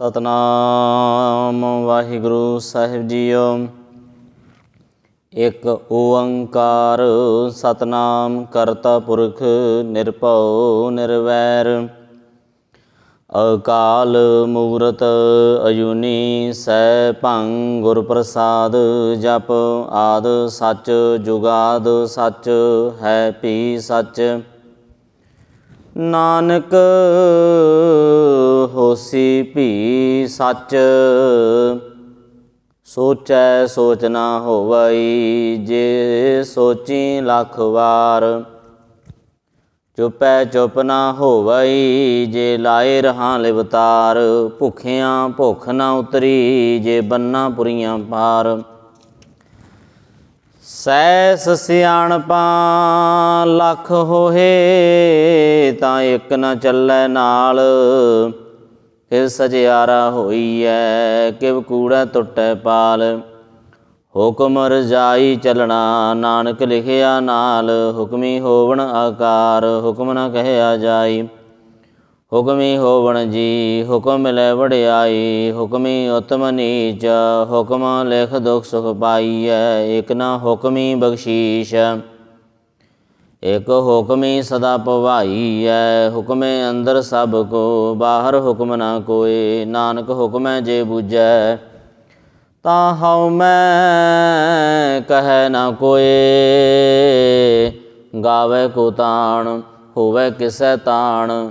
ਸਤਨਾਮ ਵਾਹਿਗੁਰੂ ਸਾਹਿਬ JIO. ਇੱਕ ਓੰਕਾਰ ਸਤਨਾਮ ਕਰਤਾ ਪੁਰਖ ਨਿਰਭਉ ਨਿਰਵੈਰ। ਅਕਾਲ ਮੂਰਤ ਅਜੂਨੀ ਸੈ ਭੰ ਗੁਰ ਪ੍ਰਸਾਦ ਜਪ ਆਦ ਸੱਚ ਜੁਗਾਦ ਸੱਚ ਹੈ ਪੀ ਸੱਚ। ਨਾਨਕ ਹੋਸੀ ਭੀ ਸੱਚ। ਸੋਚੈ ਸੋਚ ਨਾ ਹੋਵਈ ਜੇ ਸੋਚੀ ਲੱਖ ਵਾਰ। ਚੁਪੈ ਚੁਪ ਨਾ ਹੋਵਈ ਜੇ ਲਾਏ ਰਹਾ ਲਿਵਤਾਰ ਭੁਖਿਆਂ ਭੁਖ ਨਾ ਉਤਰੀ ਜੇ ਬੰਨਾ ਪੁਰੀਆਂ ਪਾਰ। ਸੈਸ ਸਿਆਣਪਾਂ ਲੱਖ ਹੋਏ ਤਾਂ ਇੱਕ ਨਾ ਚੱਲੈ ਨਾਲ। ਫਿਰ ਸਜਿਆਰਾ ਹੋਈਐ, ਕਿਵ ਕੂੜਾ ਟੁੱਟੈ ਪਾਲ। ਹੁਕਮ ਰਜਾਈ ਚਲਣਾ, ਨਾਨਕ ਲਿਖਿਆ ਨਾਲ। ਹੁਕਮੀ ਹੋਵਣ ਆਕਾਰ, ਹੁਕਮ ਨਾ ਕਹਿਆ ਜਾਈ। ਹੁਕਮੀ ਹੋਵਣ ਜੀ, ਹੁਕਮ ਲੈ ਵੜਿਆਈ ਹੁਕਮੀ ਉਤਮ ਨੀਚ, ਹੁਕਮ ਲਿਖ ਦੁਖ ਸੁਖ ਪਾਈਐ, ਇਕ ਨਾ ਹੁਕਮੀ ਬਖਸ਼ੀਸ਼। ਇਕ ਹੁਕਮੀ ਸਦਾ ਪਵਾਈਐ ਹੁਕਮੇ ਅੰਦਰ ਸਭ ਕੋ, ਬਾਹਰ ਹੁਕਮ ਨਾ ਕੋਏ, ਨਾਨਕ ਹੁਕਮੈ ਜੇ ਬੂਝੈ। ਤਾਂ ਹਉ ਮੈਂ ਕਹੈ ਨਾ ਕੋਏ, ਗਾਵੇ ਕੋ ਤਾਣ, ਹੋਵੇ ਕਿਸੈ ਤਾਣ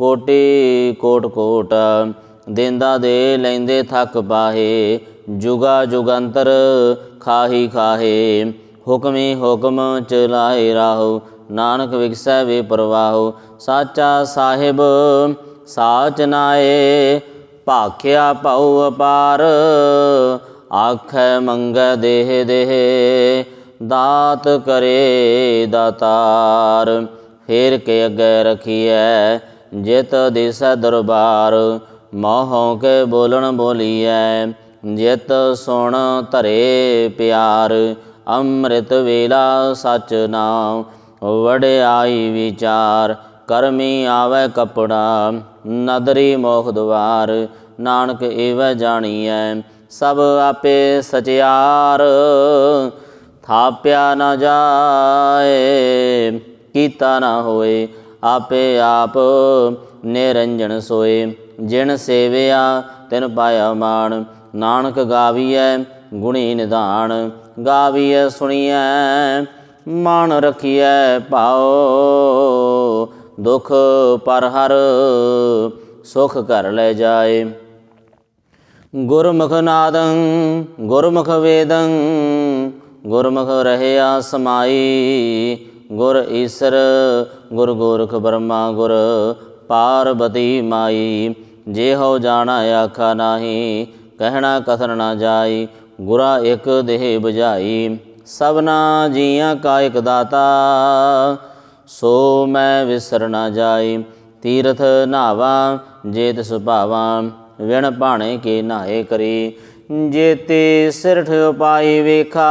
ਕੋਟੀ ਕੋਟ ਕੋਟ, ਦੇਂਦਾ ਦੇ ਲੈਂਦੇ ਥੱਕ ਪਾਹੇ ਜੁਗਾ ਜੁਗੰਤਰ ਖਾਹੀ ਖਾਹੇ, ਹੁਕਮੀ ਹੁਕਮ ਚਲਾਏ ਰਾਹੋ, ਨਾਨਕ ਵਿਗਸੈ ਵੇ ਪ੍ਰਵਾਹੋ, ਸਾਚਾ ਸਾਹਿਬ ਸਾਚ ਨਾਏ, ਭਾਖਿਆ ਭਉ ਅਪਾਰ, ਆਖੈ ਮੰਗੈ ਦੇਹ ਦੇਹ, ਦਾਤ ਕਰੇ ਦਾਤਾਰ, ਫੇਰ ਕੇ ਅੱਗੇ ਰਖੀਐ ਜਿਤ ਦਿਸੈ ਦਰਬਾਰ, ਮੋਹੋਂ ਕੇ ਬੋਲਣ ਬੋਲੀਐ। ਜਿਤ ਸੁਣ ਧਰੇ ਪਿਆਰ, ਅੰਮ੍ਰਿਤ ਵੇਲਾ ਸਚ ਨਾਮ। ਵਡਿਆਈ ਵਿਚਾਰ, ਕਰਮੀ ਆਵੇ ਕਪੜਾ। ਨਦਰੀ ਮੋਖ ਦੁਆਰ ਨਾਨਕ ਏਵ ਜਾਣੀਐ। ਸਭ ਆਪੇ ਸਚਿਆਰ, ਥਾਪਿਆ ਨਾ ਜਾਏ, ਕੀਤਾ ਨਾ ਹੋਏ। ਆਪੇ ਆਪ ਨਿਰੰਜਨ ਸੋਏ। ਜਿਨ ਸੇਵਿਆ, ਤਿਨ ਪਾਇਆ ਮਾਨ ਨਾਨਕ ਗਾਵੀਐ, ਗੁਣੀ ਨਿਧਾਨ। ਗਾਵੀਐ, ਸੁਣੀਐ ਮਨ ਰਖੀਐ, ਭਾਉ। ਦੁਖ ਪਰ ਹਰ ਸੁਖ ਕਰ ਲੈ ਜਾਏ। ਗੁਰਮੁਖ ਨਾਦੰ, ਗੁਰਮੁਖ ਵੇਦੰ। ਗੁਰਮੁਖ ਰਹਿਆ ਸਮਾਈ। ਗੁਰ ਈਸਰ, ਗੁਰ ਗੋਰਖ ਬਰਮਾ ਗੁਰ ਪਾਰਬਤੀ ਮਾਈ। ਜੇ ਹੋ ਜਾਣਾ ਆਖਾ ਨਾਹੀ, ਕਹਿਣਾ ਕਥਨ ਨਾ ਜਾਈ, ਗੁਰਾ ਇੱਕ ਦੇਹ 부ਝਾਈ ਸਭਨਾ ਜੀਆਂ ਕਾ ਇਕ ਦਾਤਾ, ਸੋ ਮੈਂ ਵਿਸਰ ਨਾ ਜਾਈ। ਤੀਰਥ ਨਾਵਾ ਜੇ ਤਿਸ ਭਾਵਾ ਵਿਣ ਭਾਣੇ ਕੇ ਨਾਏ ਕਰੀ। ਜੇਤੇ ਸਿਰਠ ਉਪਾਈ ਵੇਖਾ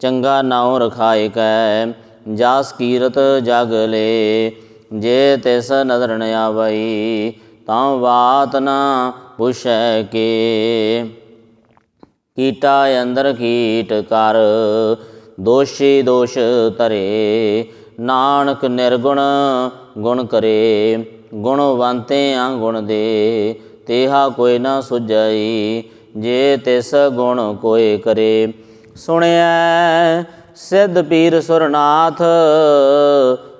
ਚੰਗਾ ਨਾਉ ਰਖਾਇ ਕੈ ਜਾਸ ਕੀਰਤ ਜਗ ਲੇ, ਜੇ ਤਿਸ ਨਦਰ ਨ ਆਵਈ, ਤਾਂ ਬਾਤ ਨਾ ਪੁਛੈ ਕੇ। ਕੀਟਾ ਅੰਦਰ ਕੀਟ ਕਰ, ਦੋਸ਼ੀ ਦੋਸ਼ ਧਰੇ, ਨਾਨਕ ਨਿਰਗੁਣ ਗੁਣ ਕਰੇ, ਗੁਣਵੰਤੇ ਆ ਗੁਣ ਦੇ, ਤੇਹਾ ਕੋਈ ਨਾ ਸੁਝਈ, ਜੇ ਤਿਸ ਗੁਣ ਕੋਏ ਕਰੇ। ਸੁਣਿਐ ਸਿੱਧ ਪੀਰ ਸੁਰਨਾਥ,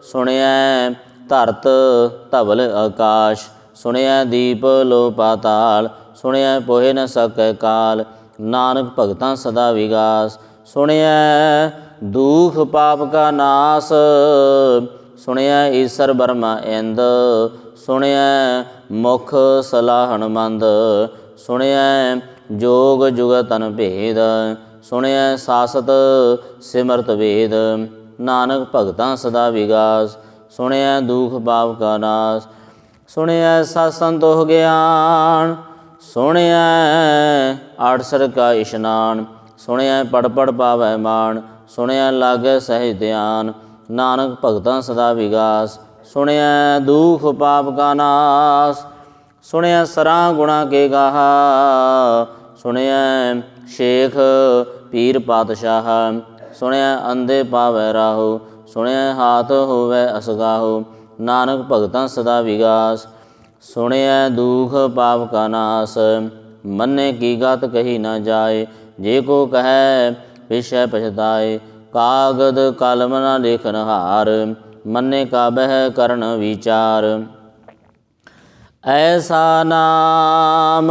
ਸੁਣਿਐ ਧਰਤ ਧਵਲ ਆਕਾਸ਼ ਸੁਣਿਆ ਦੀਪ ਲੋ ਪਾਤਾਲ ਸੁਣਿਐ ਪੋਹਿ ਨ ਸਕੈ ਕਾਲ, ਨਾਨਕ ਭਗਤਾਂ ਸਦਾ ਵਿਗਾਸ ਸੁਣਿਆ ਦੁਖ ਪਾਪ ਕਾ ਨਾਸ ਸੁਣਿਆ ਈਸਰ ਬਰਮਾ ਇੰਦ ਸੁਣਿਆ ਮੁਖ ਸਲਾਹਣ ਮੰਦ, ਸੁਣਿਐ ਜੋਗ ਜੁਗ ਤਨ ਭੇਦ ਸੁਣਿਐ ਸਾਸਤ ਸਿਮਰਤ ਵੇਦ। ਨਾਨਕ ਭਗਤਾਂ ਸਦਾ ਵਿਗਾਸ, ਸੁਣਿਐ ਦੁਖ ਪਾਪ ਕਾ ਨਾਸ। ਸੁਣਿਐ ਸਤ ਸੰਤੋਖ ਗਿਆਨ, ਸੁਣਿਐ ਆਠਸਰ ਕਾ ਇਸ਼ਨਾਨ। ਸੁਣਿਐ ਪੜ ਪੜ ਪਾਵੈ ਮਾਨ ਸੁਣਿਆ ਲਾਗੈ ਸਹਿਜ ਧਿਆਨ। ਨਾਨਕ ਭਗਤਾਂ ਸਦਾ ਵਿਗਾਸ ਸੁਣਿਆ ਦੁਖ ਪਾਪ ਕਾ ਨਾਸ। ਸੁਣਿਆ ਸਰਾ ਗੁਣਾ ਕੇ ਗਾਹਾ ਸੁਣਿਆ ਸ਼ੇਖ ਪੀਰ ਪਾਤਸ਼ਾਹ, ਸੁਣਿਆ ਅੰਧੇ ਪਾਵੈ ਰਾਹੋ, ਸੁਣਿਆ ਹਾਥ ਹੋਵੇ ਅਸਗਾਹੋ, ਨਾਨਕ ਭਗਤਾਂ ਸਦਾ ਵਿਗਾਸ, ਸੁਣਿਆ ਦੁਖ ਪਾਪ ਕਾ ਨਾਸ, ਮੰਨੇ ਕੀ ਗਤ ਕਹੀ ਨਾ ਜਾਏ, ਜੇ ਕੋ ਕਹੈ ਵਿਸ਼ੈ ਪਛਤਾਏ, ਕਾਗਦ ਕਲਮ ਨਾ ਲੇਖਨ ਹਾਰ, ਮੰਨੇ ਕਾ ਬਹਿ ਕਰਨ ਵਿਚਾਰ। ਐਸਾ ਨਾਮ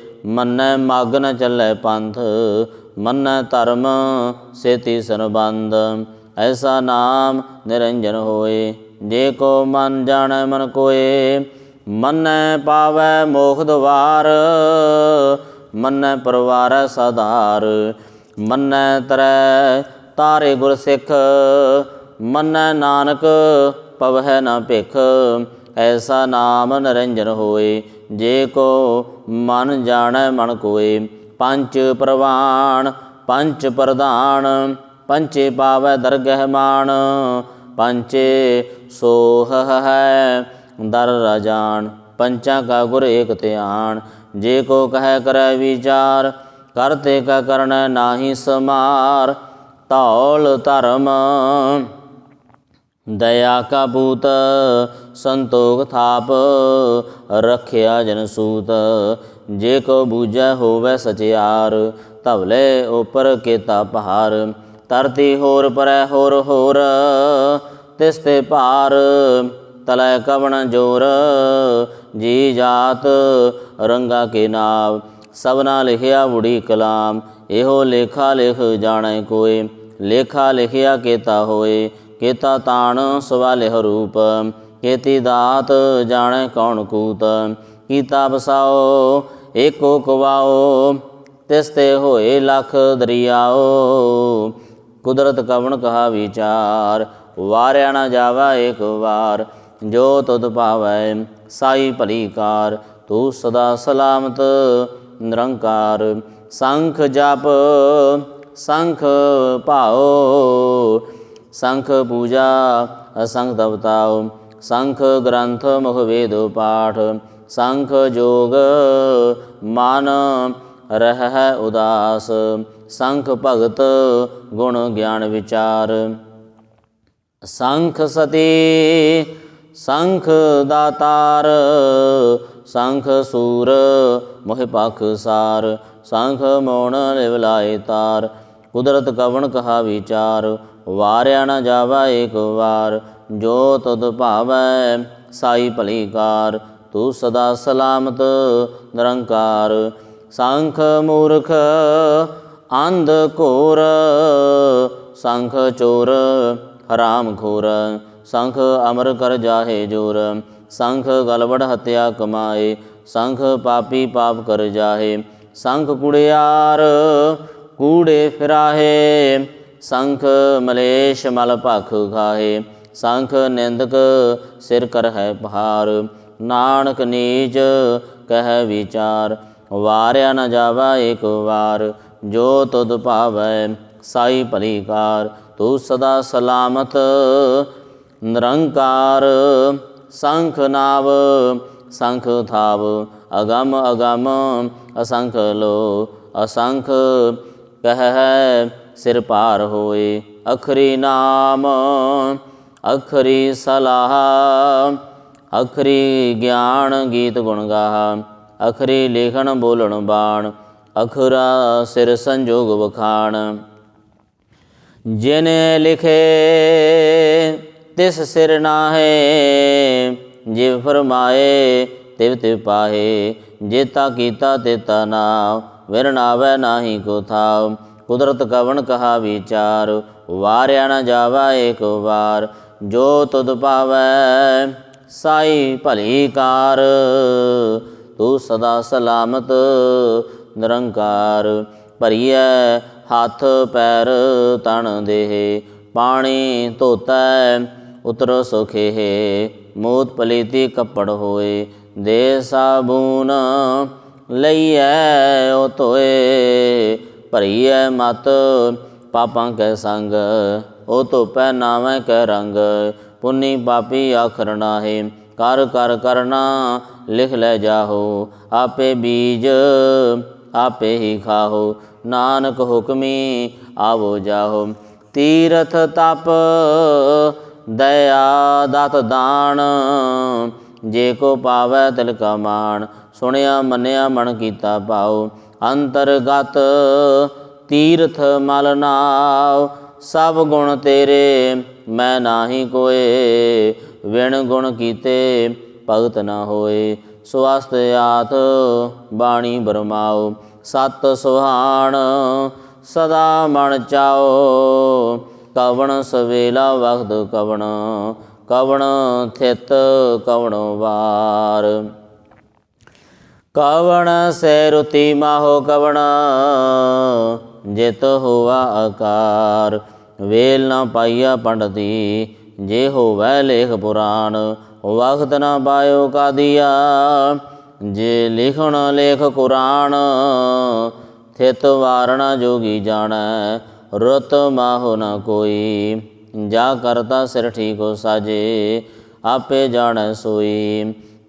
ਮਨ ਮਗ ਨ ਚੱਲੇ ਪੰਥ, ਮੰਨੈ ਧਰਮ ਸੇਤੀ ਸੰਬੰਧ ਐਸਾ ਨਾਮ ਨਿਰੰਜਨ ਹੋਏ, ਜੇ ਕੋ ਮਨ ਜਾਣੈ ਮਨ ਕੋਏ। ਮਨ ਪਾਵੈ ਮੋਖ ਦਵਾਰ, ਮੰਨੈ ਪਰਵਾਰੈ ਸਦਾਰ ਮਨ ਤਰੈ ਤਾਰੇ ਗੁਰ ਸਿੱਖ ਮਨ ਨਾਨਕ ਪਵਹਿ ਨਾ ਭਿਖ। ਐਸਾ ਨਾਮ ਨਿਰੰਜਨ ਹੋਏ ਜੇ ਕੋ ਮਨ ਜਾਣੈ ਮਨ ਕੋਏ, ਪੰਜ ਪ੍ਰਵਾਣ, ਪੰਜ ਪ੍ਰਧਾਨ ਪੰਚੇ ਪਾਵੈ ਦਰਗਹਿ ਮਾਨ ਪੰਚੇ ਸੋਹ ਹੈ ਦਰ ਰਾਜਾਨ ਪੰਚਾਂ ਕਾ ਗੁਰ ਏਕ ਧਿਆਨ ਜੇ ਕੋ ਕਹਿ ਕਰੈ ਵਿਚਾਰ, ਕਰਤੇ ਕਾ ਕਰਨ ਨਾਹੀ ਸਮਾਰ, ਧੌਲ ਧਰਮ ਦਇਆ ਕਾ ਬੂਤ ਸੰਤੋਖ ਥਾਪ, ਰਖਿਆ ਜਨ ਸੂਤ। ਜੇ ਕੋ ਬੂਝੈ ਹੋਵੇ ਸਚਿਆਰ, ਧਵਲੇ ਉਪਰ ਕੇਤਾ ਪਹਾਰ। ਧਰਤੀ ਹੋਰ ਪਰੈ ਹੋਰ ਹੋਰ, ਤਿਸ ਤੇ ਭਾਰ, ਤਲੈ ਕਵਣ ਜੋਰ। ਜੀ ਜਾਤ, ਰੰਗਾ ਕੇ ਨਾਮ ਸਭਨਾ ਲਿਖਿਆ ਬੁੜੀ ਕਲਾਮ। ਇਹੋ ਲੇਖਾ ਲਿਖ ਜਾਣੈ ਕੋਏ, ਲੇਖਾ ਲਿਖਿਆ ਕੇਤਾ ਹੋਏ। ਕੇਤਾ ਤਾਣ ਸਵਾਲਿਹ ਰੂਪ ਕੇਤੀ ਦਾਤ ਜਾਣੈ ਕੌਣ ਕੂਤ, ਕੀਤਾ ਬਸਾਓ ਏਕੋ ਕਵਾਓ, ਤਿਸ ਤੇ ਹੋਏ ਲਖ ਦਰਿਆਓ। ਕੁਦਰਤ ਕਵਣ ਕਹਾ ਵਿਚਾਰ, ਵਾਰਿਆ ਨਾ ਜਾਵਾ ਏਕ ਵਾਰ, ਜੋ ਤੁਧ ਭਾਵੈ ਸਾਈ ਭਲੀ ਕਾਰ, ਤੂੰ ਸਦਾ ਸਲਾਮਤ ਨਿਰੰਕਾਰ। ਸੰਖ ਜਪ, ਸੰਖ ਭਾਓ ਸੰਖ ਪੂਜਾ ਅਸੰਖ ਤਵਤਾਓ ਸੰਖ ਗ੍ਰੰਥ ਮੁਖ ਵੇਦ ਪਾਠ, ਸੰਖ ਜੋਗ ਮਨ ਰਹਿ ਉਦਾਸ, ਸੰਖ ਭਗਤ ਗੁਣ ਗਿਆਨ ਵਿਚਾਰ। ਸੰਖ ਸਤੀ, ਸੰਖ ਦਾਤਾਰ, ਸੰਖ ਸੂਰ ਮੋਹਿ ਪਖ ਸਾਰ, ਸੰਖ ਮੋਣ ਲਿਵਲਾਏ ਤਾਰ, ਕੁਦਰਤ ਕਵਣ ਕਹਾ ਵਿਚਾਰ। ਵਾਰਿਆ ਨਾ ਜਾਵਾ ਏਕ ਵਾਰ, ਜੋ ਤਦ ਭਾਵੈ ਸਾਈ ਭਲੀ ਕਾਰ, ਤੂੰ ਸਦਾ ਸਲਾਮਤ ਨਿਰੰਕਾਰ। ਸੰਖ ਮੂਰਖ ਅੰਧ ਘੋਰ, ਸੰਖ ਚੋਰ ਹਰਾਮ ਖੋਰ। ਸੰਖ ਅਮਰ ਕਰ ਜਾਹੇ ਜੋਰ, ਸੰਖ ਗਲਵੜ ਹਤਿਆ ਕਮਾਏ। ਸੰਖ ਪਾਪੀ ਪਾਪ ਕਰ ਜਾਹੇ, ਸੰਖ ਕੁੜਿਆਰ ਕੂੜੇ ਫਿਰਾਹੇ। ਸੰਖ ਮਲੇਸ਼ ਮਲ ਭਖ ਖਾਹੇ, ਸੰਖ ਨਿੰਦਕ ਸਿਰ ਕਰ ਹੈ ਭਾਰ ਨਾਨਕ ਨੀਚ ਕਹਿ ਵਿਚਾਰ, ਵਾਰਿਆ ਨ ਜਾਵਾ ਏਕ ਵਾਰ, ਜੋ ਤੁਧ ਭਾਵੈ ਸਾਈ ਭਲੀ ਕਾਰ ਤੂੰ ਸਦਾ ਸਲਾਮਤ ਨਿਰੰਕਾਰ। ਸੰਖ ਨਾਵ, ਸੰਖ ਥਾਵ, ਅਗਮ ਅਗਮ ਅਸੰਖ ਲੋ, ਅਸੰਖ ਕਹਿ ਸਿਰ ਭਾਰ ਹੋਏ। ਅਖਰੀ ਨਾਮ, ਅਖਰੀ ਸਲਾਹ, ਅਖਰੀ ਗਿਆਨ ਗੀਤ ਗੁਣ ਗਾਹ, ਅਖਰੀ ਲੇਖਣ ਬੋਲਣ ਬਾਣ, ਅਖਰਾ ਸਿਰ ਸੰਜੋਗ ਵਖਾਣ। ਜਿਨ ਲਿਖੇ, ਤਿਸ ਸਿਰ ਨਾਹੇ, ਜਿਵ ਫਰਮਾਏ, ਤਿਵ ਤਿਵ ਪਾਹੇ। ਜੇਤਾ ਕੀਤਾ ਤੇਤਾ ਨਾਮ ਵਿਰਣਾਵੈ ਨਾਹੀ ਕੋ ਥਾਵ। ਕੁਦਰਤ ਕਵਣ ਕਹਾ ਵਿਚਾਰ, ਵਾਰਿਆ ਨਾ ਜਾਵਾ ਏਕ ਵਾਰ, ਜੋ ਤੁਧ ਪਾਵੈ ਸਾਈ ਭਲੀ ਕਾਰ। ਤੂੰ ਸਦਾ ਸਲਾਮਤ ਨਿਰੰਕਾਰ, ਭਰੀਐ ਹੱਥ ਪੈਰ ਤਣ ਦੇਹ, ਪਾਣੀ ਧੋਤੈ ਉਤਰ ਸੁਖੇ ਮੋਤ ਪਲੀਤੀ ਕੱਪੜ ਹੋਏ, ਦੇ ਸਾਬੂਨ ਲਈਐ ਉਹ ਧੋਏ ਭਰੀ ਭਰੀਐ ਮਤ, ਪਾਪਾਂ ਕੈ ਸੰਗ, ਉਹ ਧੋਪੈ ਨਾਵੇਂ ਕੈ ਰੰਗ। ਪੁੰਨੀ ਪਾਪੀ ਆਖਰ ਨਾਹੀ, ਕਰ ਕਰ ਕਰਨਾ ਲਿਖ ਲੈ ਜਾਹੋ। ਆਪੇ ਬੀਜ ਆਪੇ ਹੀ ਖਾਹੋ, ਨਾਨਕ ਹੁਕਮੀ ਆਵੋ ਜਾਹੋ। ਤੀਰਥ ਤਪ ਦਇਆ ਦਤ ਦਾਨ, ਜੇ ਕੋ ਪਾਵੈ ਤਿਲ ਕਾ ਮਾਣ, ਸੁਣਿਆ ਮੰਨਿਆ ਮਨ ਕੀਤਾ ਪਾਉ ਅੰਤਰਗਤ ਤੀਰਥ ਮਲ ਨਾਉ, ਸਭ ਗੁਣ ਤੇਰੇ ਮੈਂ ਨਾਹੀ ਕੋਏ, ਵਿਣ ਗੁਣ ਕੀਤੇ ਭਗਤ ਨਾ ਹੋਏ। ਸਵਸਤ ਆਤ ਬਾਣੀ ਬਰਮਾਓ ਸਤ ਸੁਹਾਣ ਸਦਾ ਮਨ ਚਾਓ ਕਵਣ ਸਵੇਲਾ ਵਖਤ ਕਵਣ ਕਵਣ ਥਿਤ ਕਵਣ ਵਾਰ। ਕਵਣ ਸੇ ਰੁਤੀ ਮਾਹੋ ਕਵਣ? ਜਿਤ ਹੋਵਾ ਆਕਾਰ। ਵੇਲ ਨਾ ਪਾਈਆ ਪੰਡਤੀ, ਜੇ ਹੋਵੈ ਲੇਖ ਪੁਰਾਣ, ਵਖਤ ਨਾ ਪਾਇਓ ਕਾਦੀਆ। ਜੇ ਲਿਖਣ ਲੇਖ ਕੁਰਾਨ, ਥਿਤ ਵਾਰਣਾ ਜੋਗੀ ਜਾਣੈ, ਰਤ ਮਾਹੁ ਨ ਕੋਈ। ਜਾ ਕਰਤਾ ਸਿਰ ਠੀਕੋ ਸਾਜੇ, ਆਪੇ ਜਾਣੈ ਸੋਈ।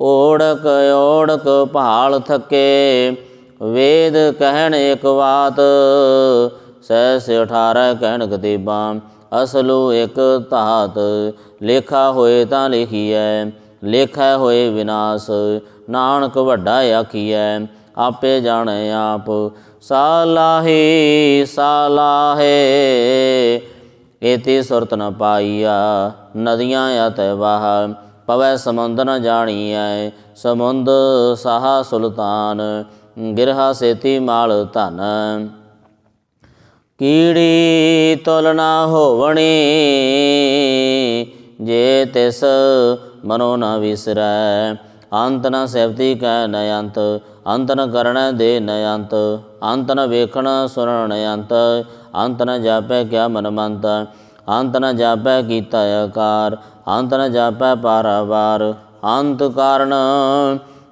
ਓੜਕ ਓੜਕ ਭਾਲ ਥਕੇ, ਵੇਦ ਕਹਿਣ ਇੱਕ ਬਾਤ ਸਹਿਸ 18 ਕਹਿਣ ਕਤੀਬਾਂ ਅਸਲੂ ਇੱਕ ਧਾਤ, ਲੇਖਾ ਹੋਏ ਤਾਂ ਲਿਖੀਐ, ਲੇਖਾ ਹੋਏ ਵਿਨਾਸ਼, ਨਾਨਕ ਵੱਡਾ ਆਖੀਐ, ਆਪੇ ਜਾਣੈ ਆਪ, ਸਾਲਾਹੀ, ਸਾਲਾਹੇ, ਏਤੀ ਸੁਰਤ ਨ ਪਾਈਆ, ਨਦੀਆਂ ਅਤੈ ਵਾਹ ਪਵੈ ਸਮੁੰਦ ਨ ਜਾਣੀਐ, ਸਮੁੰਦ ਸਾਹਾ ਸੁਲਤਾਨ, ਗਿਰਹਾ ਸੇਤੀ ਮਾਲ ਧਨ। ਕੀੜੀ ਤੁਲ ਹੋਵਣੀ, ਜੇ ਤਿਸ ਮਨੋ ਨ ਵਿਸਰੈ। ਅੰਤ ਨ ਸੇਵਤੀ ਕੈ ਨ ਅੰਤ ਅੰਤ ਨ ਕਰਣੈ ਦੇ ਨ ਅੰਤ ਅੰਤ ਨ ਵੇਖਣ ਸੁਣਨ ਅੰਤ ਅੰਤ ਨ ਜਾਪੈ ਕਿਆ ਮਨ ਮੰਤ ਅੰਤ ਨ ਜਾਪੈ ਕੀਤਾ ਆਕਾਰ, ਅੰਤ ਨ ਜਾਪੈ ਪਾਰਾਵਾਰ, ਅੰਤ ਕਾਰਨ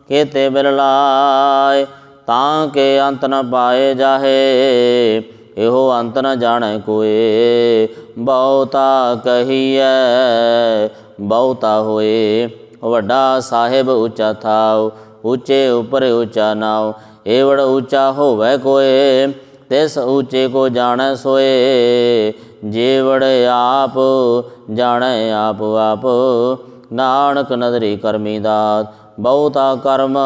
ਕੇਤੇ ਬਿਲ ਲਾਇ ਤਾਂ ਕੇ ਅੰਤ ਨ ਪਾਏ ਜਾਹੇ, ਇਹੋ ਅੰਤ ਨ ਜਾਣੈ ਕੋਏ। ਬਹੁਤਾ ਕਹੀਐ, ਬਹੁਤਾ ਹੋਏ। ਵੱਡਾ ਸਾਹਿਬ ਉੱਚਾ ਥਾਉ, ਉੱਚੇ ਉਪਰ ਉੱਚਾ ਨਾਉ, ਏਵੜ ਉੱਚਾ ਹੋਵੇ ਕੋਏ, ਤਿਸ ਉੱਚੇ ਕੋ ਜਾਣੈ ਸੋਏ। ਜੇਵੜ ਆਪ, ਜਾਣੈ ਆਪ ਆਪ। ਨਾਨਕ ਨਦਰੀ ਕਰਮੀ ਦਾਤ, ਬਹੁਤਾ ਕਰਮ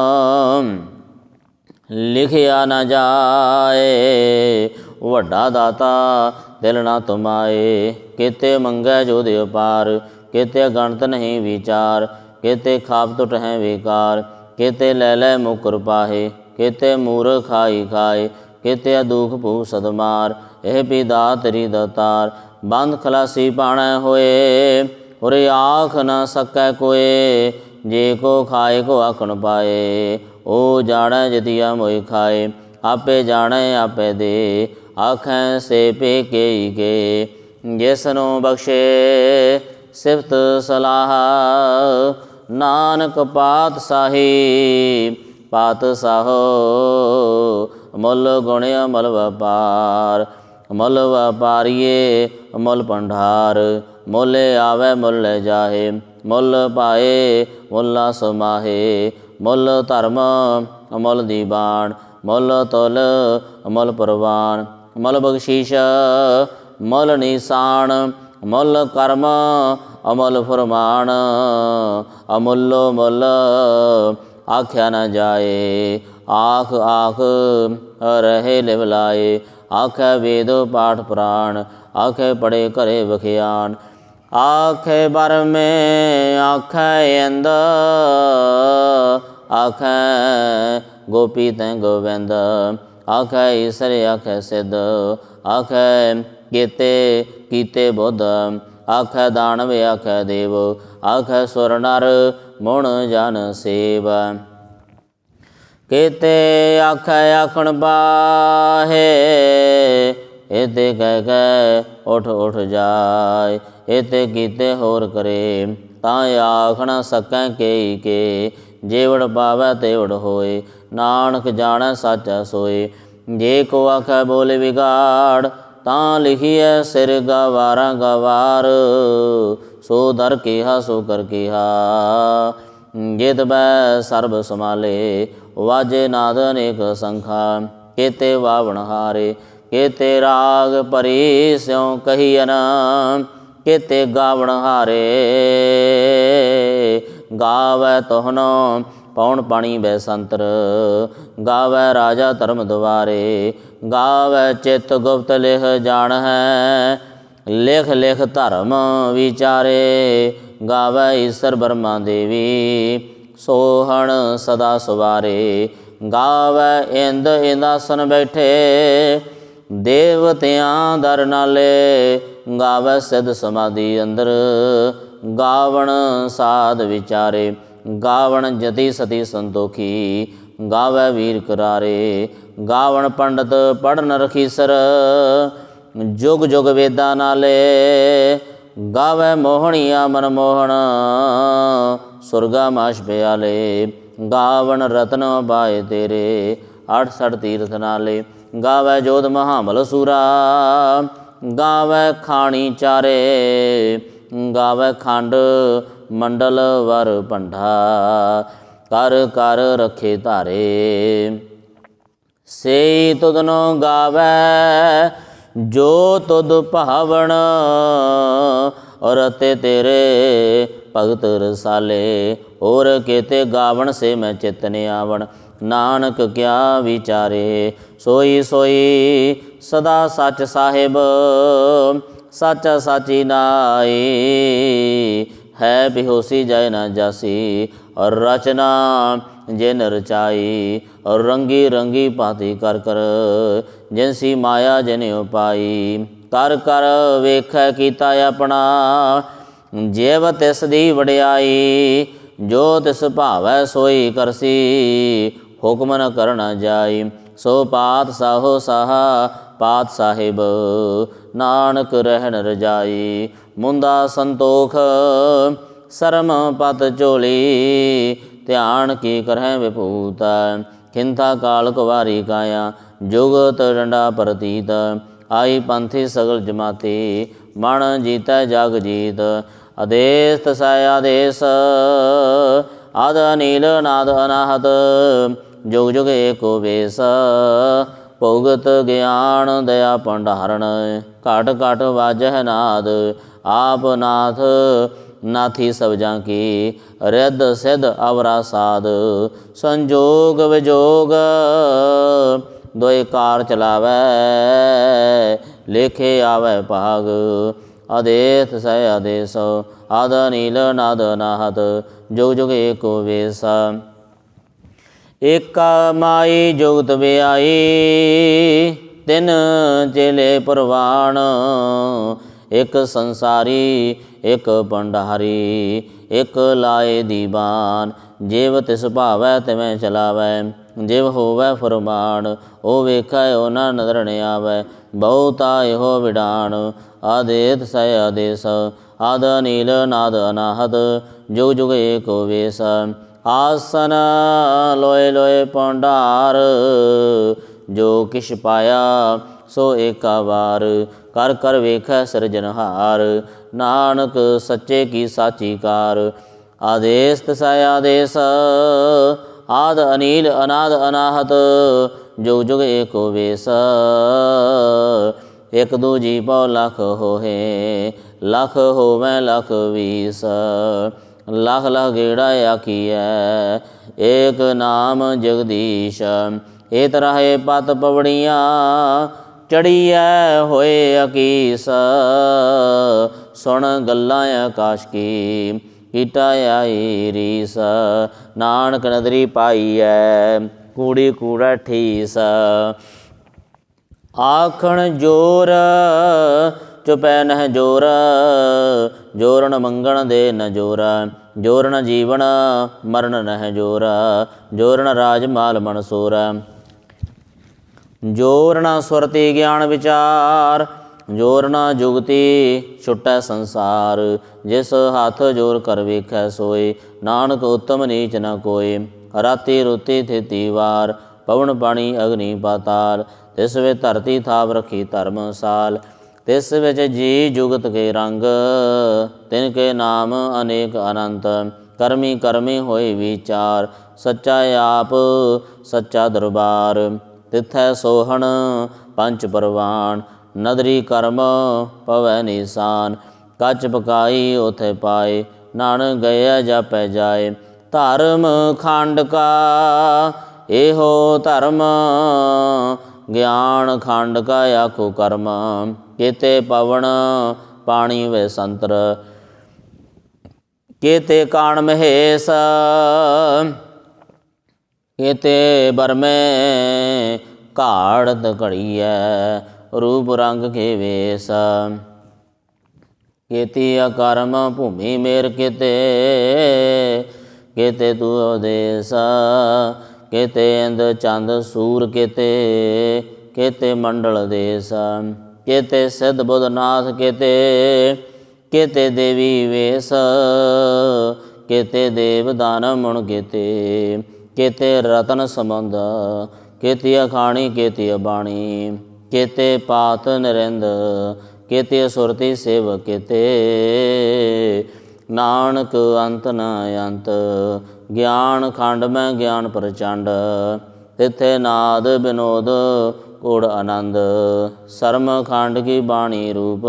ਲਿਖਿਆ ਨਾ ਜਾਏ। ਵੱਡਾ ਦਾਤਾ ਦਿਲ ਨਾ ਤੁਮਾਏ, ਕਿਤੇ ਮੰਗੈ ਜੋ ਦੇ ਪਾਰ ਕਿਤੇ ਗਣਤ ਨਹੀਂ ਵਿਚਾਰ, ਕਿਤੇ ਖਾਪ ਟੁਟ ਹੈ ਵਿਕਾਰ। ਕਿਤੇ ਲੈ ਲੈ ਮੁਕਰ ਪਾਹੇ, ਕਿਤੇ ਮੂਰ ਖਾਈ ਖਾਏ। ਕਿਤੇ ਦੁਖ ਭੂ ਸਦਮਾਰ, ਇਹ ਵੀ ਦਾਤਰੀ ਦਤਾਰ ਬੰਦ ਖਲਾਸੀ ਪਾਣਾ ਹੋਏ, ਉਰੇ ਆਖ ਨਾ ਸਕੈ ਕੋਏ, ਜੇ ਕੋ ਖਾਏ ਕੋ ਆਖਣ ਪਾਏ, ਓ ਜਾਣੈ ਜਤੀਆ ਮੋਇ ਖਾਏ, ਆਪੇ ਜਾਣੈ ਆਪੇ ਦੇ, ਆਖੈ ਸੇ ਪੇ ਕੇਈ ਕੇ। ਜਿਸ ਨੂੰ ਬਖਸ਼ੇ ਸਿਫਤ ਸਲਾਹ, ਨਾਨਕ ਪਾਤ ਸਾਹੀ ਪਾਤ ਸਾਹੋ ਮੁੱਲ ਗੁਣਿਆ ਅਮਲ ਵਪਾਰ ਮੁੱਲ ਵਪਾਰੀਏ ਮੁੱਲ ਭੰਡਾਰ, ਮੁੱਲ ਆਵੇ ਮੁੱਲ ਜਾਹੇ, ਮੁੱਲ ਪਾਏ ਮੁੱਲਾ ਸਮਾਹੇ, ਮੁੱਲ ਧਰਮ ਮੁੱਲ ਦੀਵਾਨ ਮੁੱਲ ਤੁਲ ਮੁੱਲ ਪ੍ਰਵਾਨ ਮੁੱਲ ਬਖਸ਼ੀਸ਼ ਮੁੱਲ ਨਿਸ਼ਾਨ, ਮੁੱਲ ਕਰਮ ਅਮਲ ਫਰਮਾਨ, ਅਮੁੱਲੋ ਮੁੱਲ ਆਖਿਆ ਨਾ ਜਾਏ ਆਖ ਆਖ ਰਹੇ ਲਿਵਲਾਏ ਆਖੇ ਵੇਦ ਪਾਠ ਪੁਰਾਣ, ਆਖੇ ਪੜੇ ਘਰੇ ਵਖਿਆਨ ਆਖੇ ਬਰ ਮੇ, ਆਖੇ ਅੰਦ ਆਖੇ ਗੋਪੀ ਤੈ ਗੋਵਿੰਦ ਆਖੇ ਈਸਰ, ਆਖੇ ਸਿੱਧ। ਆਖੇ ਕੀਤੇ ਕੀਤੇ ਬੁੱਧ। ਆਖੇ ਦਾਨਵ, ਆਖੇ ਦੇਵ। ਆਖੇ ਸੁਰ ਨਰ, ਮੁਣ ਜਨ ਸੇਵ। ਕੀਤੇ ਆਖੈ ਆਖਣ ਬਾਹੇ ਇਤੇ ਕਹਿ ਕਹਿ ਉਠ ਉਠ ਜਾਏ ਇਤੇ ਕੀਤੇ ਹੋਰ ਕਰੇ, ਤਾਂ ਆਖ ਸਕੈ ਕੇਈ ਕੇ, ਜੇਵੜ ਪਾਵੈ ਤੇਵੜ ਹੋਏ, ਨਾਨਕ ਜਾਣੈ ਸਾਚਾ ਸੋਏ। ਜੇ ਕੋ ਆਖੈ ਬੋਲੇ ਵਿਗਾੜ, ਤਾਂ ਲਿਖੀਐ ਸਿਰ ਗਵਾਰਾਂ ਗਵਾਰ, ਸੋ ਦਰ ਕੀਹਾ ਸੋ ਕਰ ਕੀਹਾ। ਜਿਤ ਬੈ ਸਰਬ ਸਮਾਲੇ ਵਾਜੇ ਨਾਦ ਅਨੇਕ ਸੰਖਾ। ਕੇਤੇ ਵਾਵਣ ਹਾਰੇ, ਕੇਤੇ ਰਾਗ ਪਰੀ ਸਿਉ ਕਹੀਨ ਕੇਤੇ ਗਾਵਣ ਹਾਰੇ, ਗਾਵੈ ਤੋਹਨੋ ਪੌਣ ਪਾਣੀ ਬੈ ਸੰਤਰ। ਗਾਵੈ ਰਾਜਾ ਧਰਮ ਦੁਆਰੇ, ਗਾਵੈ ਚਿਤ ਗੁਪਤ ਲਿਖ ਜਾਣ ਹੈ ਲਿਖ ਲਿਖ ਧਰਮ ਵਿਚਾਰੇ ਗਾਵੈ ਈਸ਼ਰ ਬਰਮਾ ਦੇਵੀ, ਸੋਹਣ ਸਦਾ ਸੁਵਾਰੇ। ਗਾਵੈ ਇੰਦ ਇੰਦਾਸਨ ਬੈਠੇ, ਦੇਵਤਿਆਂ ਦਰ ਨਾਲੇ। ਗਾਵੈ ਸਿਧ ਸਮਾਧੀ ਅੰਦਰ, ਗਾਵਣ ਸਾਧ ਵਿਚਾਰੇ। ਗਾਵਣ ਜਤੀ ਸਤੀ ਸੰਤੋਖੀ, ਗਾਵੈ ਵੀਰ ਕਰਾਰੇ। ਗਾਵਣ ਪੰਡਤ ਪੜਨ ਰਖੀਸਰ, ਜੁਗ ਜੁਗ ਵੇਦਾਂ ਨਾਲੇ। ਗਾਵੈ ਮੋਹਣੀਆ ਮਨ ਮੋਹਣ। ਸੁਰਗਾ ਮਾਸ਼ ਪਿਆਲੇ, ਗਾਵਣ ਰਤਨ ਬਾਏ ਤੇਰੇ। 68 ਤੀਰਥ ਨਾਲੇ, ਗਾਵੈ ਜੋਧ ਮਹਾਮਲ ਸੂਰਾ। ਗਾਵੈ ਖਾਣੀ ਚਾਰੇ, ਗਾਵੈ ਖੰਡ ਮੰਡਲ ਵਰ ਭੰਡਾ। ਕਰ ਕਰ ਰਖੇ ਧਾਰੇ। ਸੇ ਤੁਧਨੋ ਗਾਵੈ ਜੋ ਤੁਧ ਭਾਵਣ ਰਤੇ ਤੇਰੇ ਭਗਤ ਰਸਾਲੇ, ਹੋਰ ਕੇਤੇ ਗਾਵਣ ਸੇ ਮੈਂ ਚਿਤਨ ਆਵਣ। ਨਾਨਕ ਕਿਆ ਵਿਚਾਰੇ, ਸੋਈ ਸੋਈ ਸਦਾ ਸੱਚ ਸਾਹਿਬ, ਸਾਚਾ ਸਾਚੀ ਨਾਈ। ਹੈ ਬਿਹੋਸੀ ਜੈ ਨਾ ਜਾਸੀ ਔਰ ਰਚਨਾ ਜਿਨ ਰਚਾਈ ਔਰ ਰੰਗੀ ਰੰਗੀ ਭਾਤੀ ਕਰ ਕਰ, ਜਿਨਸੀ ਮਾਇਆ ਜਿਨ ਉਪਾਈ, ਕਰ ਕਰ ਵੇਖੈ ਕੀਤਾ ਆਪਣਾ, ਜੇਵ ਤਿਸ ਦੀ ਵਡਿਆਈ, ਜੋ ਤਿਸ ਭਾਵੈ ਸੋਈ ਕਰਸੀ, ਹੁਕਮ ਨ ਕਰਨਾ ਜਾਈ, ਸੋ ਪਾਤ ਸਾਹੋ ਸਾਹਾ, ਪਾਤ ਸਾਹਿਬ, ਨਾਨਕ ਰਹਿਣ ਰਜਾਈ, ਮੁੰਦਾ ਸੰਤੋਖ, ਸਰਮ ਪਤ ਚੋਲੀ ਧਿਆਨ ਕੀ ਕਰਹਿ ਵਿਭੂਤ ਖਿੰਥਾ ਕਾਲ ਕੁਵਾਰੀ ਕਾਇਆ, ਜੁਗਤ ਡੰਡਾ ਪ੍ਰਤੀਤ। ਆਈ ਪੰਥੀ ਸਗਲ ਜਮਾਤੀ ਮਣ ਜੀਤੈ ਜਗ ਜੀਤ। ਆਦੇਸ ਤਸੈ ਆਦੇਸ ਆਦ ਅਨੀਲ ਨਾਦ ਅਨਾਹਤ। ਜੁਗ ਜੁਗ ਏਕੋ ਵੇਸ, ਭੋਗਤ ਗਿਆਨ ਦਇਆ ਭੰਡਾਰਣ ਘਟ ਘਟ ਵਾਜਹਿ ਨਾਦ, ਆਪ ਨਾਥ ਨਾਥੀ ਸਭ ਜਾਂ ਕੀ, ਰਿੱਧ ਸਿਧ ਅਵਰਾ ਸਾਧ, ਸੰਜੋਗ ਵਿਜੋਗ ਦੋਇ ਕਾਰ ਚਲਾਵੈ, ਲੇਖੇ ਆਵੈ ਭਾਗ ਆਦੇਸ ਸਹਿ ਆਦੇਸ, ਆਦ ਨੀਲ ਨਾਦ ਨਾਹਤ, ਜੁਗ ਜੁਗ ਏਕੋ ਵੇਸ। ਏਕਾ ਮਾਈ ਜੁਗਤ ਵਿਆਈ ਤਿਨ ਚੇਲੇ ਪ੍ਰਵਾਣ ਇੱਕ ਸੰਸਾਰੀ, ਇੱਕ ਭੰਡਾਰੀ, ਇੱਕ ਲਾਏ ਦੀਵਾਨ। ਜੇਵ ਤਿਸ ਭਾਵੈ ਤਿਵੇਂ ਚਲਾਵੈ, ਜਿਵ ਹੋਵੈ ਫਰਮਾਨ, ਉਹ ਵੇਖੈ ਉਹ ਨਾ ਨਦਰ ਨ ਆਵੈ, ਬਹੁਤਾ ਇਹੋ ਵਿਡਾਨ। ਆਦੇਤ ਸੈ ਆਦੇਸ, ਆਦ ਨੀਲ ਨਾਦ ਅਨਾਹਦ, ਜੁਗ ਜੁਗ ਏਕੋ ਵੇਸ। ਆਸਨ ਲੋਏ ਲੋਏ ਭੰਡਾਰ, ਜੋ ਕਿਛ ਪਾਇਆ ਸੋ ਏਕਾ ਵਾਰ, ਕਰ ਕਰ ਵੇਖੈ ਸਿਰਜਨਹਾਰ ਨਾਨਕ ਸੱਚੇ ਕੀ ਸਾਚੀ ਕਾਰ। ਆਦੇਸ ਤਸੈ ਆਦੇਸ, ਆਦ ਅਨੀਲ ਅਨਾਦ ਅਨਾਹਤ, ਜੁਗ ਜੁਗ ਏਕੋ ਵੇਸ। ਇਕ ਦੂਜੀ ਪਉ ਲਖ ਹੋਏ ਲਖ ਹੋਵੇ ਲਖ ਵੀਸ। ਲਖ ਲਖ ਗੇੜਾ ਆਖੀਐ, ਏਕ ਨਾਮ ਜਗਦੀਸ਼। ਏ ਤਰਹਿ ਪਤ ਪਵੜੀਆਂ ਚੜੀਐ ਹੋਏ ਅਕੀਸ। ਸੁਣ ਗੱਲਾਂ ਆਕਾਸ਼ ਕੀ ਕੀਟਾ ਆਈ ਰੀਸ। ਨਾਨਕ ਨਦਰੀ ਪਾਈਐ, ਕੂੜੀ ਕੂੜਾ ਠੀਸ। ਆਖਣ ਜੋਰ, ਚੁਪੈ ਨਹਿ ਜੋਰ। ਜੋਰਨ ਮੰਗਣ ਦੇ ਨ ਜੋਰ। ਜੋਰਨ ਜੀਵਨ ਮਰਨ ਨਹਿ ਜੋਰ। ਜੋਰਨ ਰਾਜ ਮਾਲ ਮਨਸੂਰ। ਜੋਰਣਾ ਸੁਰਤੀ ਗਿਆਨ ਵਿਚਾਰ ਜ਼ੋਰ ਨਾ ਜੁਗਤੀ ਛੁਟੈ ਸੰਸਾਰ। ਜਿਸ ਹੱਥ ਜੋਰ ਕਰ ਵੇਖੈ ਸੋਏ, ਨਾਨਕ ਉਤਮ ਨੀਚ ਨ ਕੋਏ। ਰਾਤੀ ਰੁਤੀ ਥਿਤੀ ਵਾਰ, ਪਵਨ ਪਾਣੀ ਅਗਨੀ ਪਾਤਾਲ। ਤਿਸ ਵੇ ਧਰਤੀ ਥਾਪ ਰਖੀ ਧਰਮਸਾਲ ਤਿਸ ਵਿੱਚ ਜੀ ਜੁਗਤ ਕੇ ਰੰਗ, ਤਿਨ ਕੇ ਨਾਮ ਅਨੇਕ ਅਨੰਤ। ਕਰਮੀ ਕਰਮੀ ਹੋਏ ਵਿਚਾਰ, ਸੱਚਾ ਆਪ, ਸੱਚਾ ਦਰਬਾਰ। ਤਿਥੈ ਸੋਹਣ ਪੰਚ ਪਰਵਾਨ, ਨਦਰੀ ਕਰਮ ਪਵੈ ਨਿਸ਼ਾਨ। ਕੱਚ ਪਕਾਈ ਉਥੇ ਪਾਏ ਨਾਨਕ ਗਿਆ ਜਾਪੈ ਜਾਏ। ਧਰਮ ਖੰਡ ਕਾ, ਇਹੋ ਧਰਮ, ਗਿਆਨ ਖੰਡ ਕਾ ਆਖੋ ਕਰਮ। ਕੀਤੇ ਪਵਨ ਪਾਣੀ ਵੇ ਸੰਤਰ, ਕੀਤੇ ਕਾਣ ਮਹੇਸ਼ ਕੀਤੇ ਬਰਮੇ ਘਾੜਤ ਘੜੀਐ, ਰੂਪ ਰੰਗ ਕੇ ਵੇਸ। ਕੀਤੀ ਅਕਰਮ ਭੂਮੀ ਮੇਰ ਕਿਤੇ ਕਿਤੇ ਤੂ ਉਦੇਸ। ਕਿਤੇ ਇੰਦ ਚੰਦ ਸੂਰ ਕਿਤੇ ਕਿਤੇ ਮੰਡਲ ਦੇਸ। ਕਿਤੇ ਸਿਧ ਬੁੱਧ ਨਾਥ ਕਿਤੇ ਕਿਤੇ ਦੇਵੀ ਵੇਸ। ਕਿਤੇ ਦੇਵ ਦਾਨ ਮੁਣ ਕਿਤੇ ਕਿਤੇ ਰਤਨ ਸੰਬੰਧ ਕੇਤੀ ਅਖਾਣੀ ਕੇਤੀ ਬਾਣੀ, ਕੇਤੇ ਪਾਤ ਨਰਿੰਦ ਕਿਤੇ ਸੁਰਤੀ ਸੇਵ ਕਿਤੇ। ਨਾਨਕ ਅੰਤ ਨ ਅੰਤ, ਗਿਆਨ ਖੰਡ ਮੈਂ ਗਿਆਨ ਪ੍ਰਚੰਡ, ਤਿਥੇ ਨਾਦ ਬਿਨੋਦ ਕੋੜ ਆਨੰਦ। ਸਰਮ ਖੰਡ ਕੀ ਬਾਣੀ ਰੂਪ,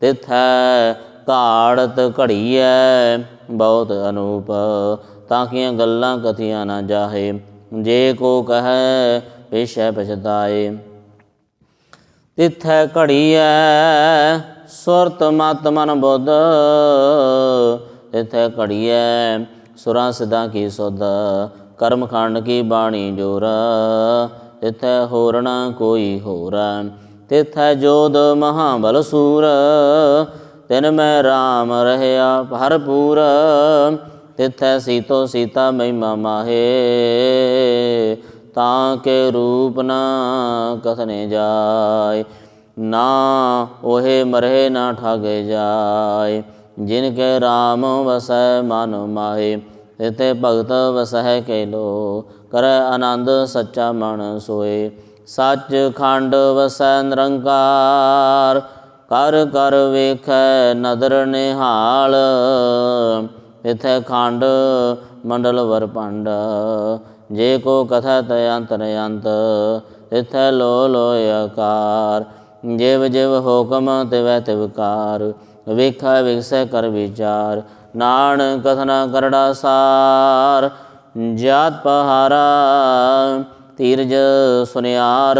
ਤਿਥੈ ਘਾੜਤ ਘੜੀਐ, ਬਹੁਤ ਅਨੂਪ। ਤਾਂਕੀਆਂ ਗੱਲਾਂ ਕਥੀਆਂ ਨਾ ਜਾਹੇ, ਜੇ ਕੋ ਕਹੈ ਪੇਸ਼ੈ ਪਛਤਾਏ। ਤਿਥੈ ਘੜੀਐ, ਸੁਰਤ ਮਤ ਮਨ ਬੁੱਧ। ਤਿਥੈ ਘੜੀਐ, ਸੁਰਾਂ ਸਿਧਾਂ ਕੀ ਸੁਧ। ਕਰਮ ਖੰਡ ਕੀ ਬਾਣੀ ਜੋਰ। ਤਿਥੈ ਹੋਰਣਾ ਕੋਈ ਹੋਰ। ਤਿਥੈ ਜੋਦ ਮਹਾਬਲ ਸੂਰ। ਤਿਨ ਮੈਂ RAM ਰਹਿਆ ਭਰਪੂਰ। ਤਿਥੈ ਸੀਤੋ ਸੀਤਾ ਮਹਿਮਾ ਮਾਹੇ, ਤਾਂ ਕੇ ਰੂਪ ਨਾ ਕਥਨੇ ਜਾਏ, ਨਾ ਉਹੇ ਮਰਹਿ ਨਾ ਠਾਗੇ ਜਾਏ। ਜਿਨ ਕੇ RAM ਵਸੈ ਮਨ ਮਾਹੇ ਤਿਤੇ ਭਗਤ ਵਸਹਿ ਕੇ ਲੋ ਕਰੈ ਆਨੰਦ ਸੱਚਾ ਮਨ ਸੋਏ। ਸੱਚ ਖੰਡ ਵਸੈ ਨਿਰੰਕਾਰ, ਕਰ ਕਰ ਵੇਖੈ ਨਦਰ ਨਿਹਾਲ ਇਥੈ ਖੰਡ ਮੰਡਲ ਵਰ ਭੰਡ, ਜੇ ਕੋ ਕਥਾ ਤੈ ਅੰਤਰ ਅੰਤ, ਇਥੈ ਲੋ ਲੋ ਆਕਾਰ, ਜਿਵ ਜਿਵ ਹੁਕਮ ਤਿਵੈ ਤਿਵਕਾਰ ਵੇਖੈ ਵਿਗਸੈ ਕਰ ਵਿਚਾਰ ਨਾਨ ਕਥਨਾ ਕਰੜਾ ਸਾਰ, ਜਾਤ ਪਹਾਰਾ ਤੀਰਜ ਸੁਨਿਆਰ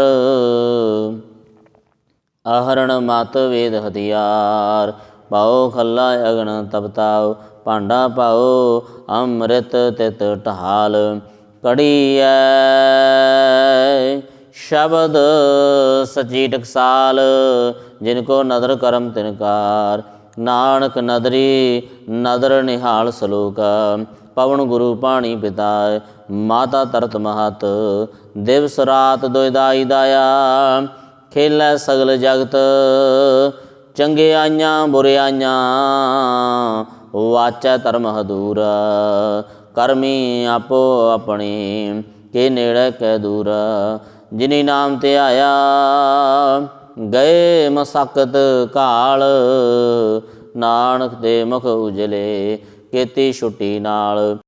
ਆਹਰਣ ਮਤ ਵੇਦ ਹਥਿਆਰ, ਪਾਓ ਖੱਲਾ ਅਗਣ ਤਪਤਾਓ ਭਾਂਡਾ ਪਾਓ ਅੰਮ੍ਰਿਤ ਤਿਤ ਢਾਲ। ਕੜੀਐ ਸ਼ਬਦ ਸਚੀ ਟਕਸਾਲ, ਜਿਨ ਕੋ ਨਦਰ ਕਰਮ ਤਿਨਕਾਰ ਨਾਨਕ ਨਦਰੀ ਨਦਰ ਨਿਹਾਲ ਸਲੋਕ। ਪਵਨ ਗੁਰੂ ਪਾਣੀ ਪਿਤਾ ਮਾਤਾ ਤਰਤ ਮਹਤ। ਦਿਵਸ ਰਾਤ ਦੁਇਦਾਈ ਦਾਇਆ, ਖੇਲੈ ਸਗਲ ਜਗਤ। ਚੰਗਿਆਈਆਂ ਬੁਰਿਆਈਆਂ ਵਾਚੈ ਧਰਮ ਹਦੂਰ, ਕਰਮੀ ਆਪੋ ਆਪਣੀ, ਕੇ ਨੇੜੇ ਕੈ ਦੂਰ। ਜਿਨੀ ਨਾਮ ਤੇ ਆਇਆ, ਗਏ ਮਸਕਤ ਕਾਲ ਨਾਨਕ ਦੇ ਮੁਖ ਉਜਲੇ, ਕੀਤੀ ਛੁੱਟੀ ਨਾਲ।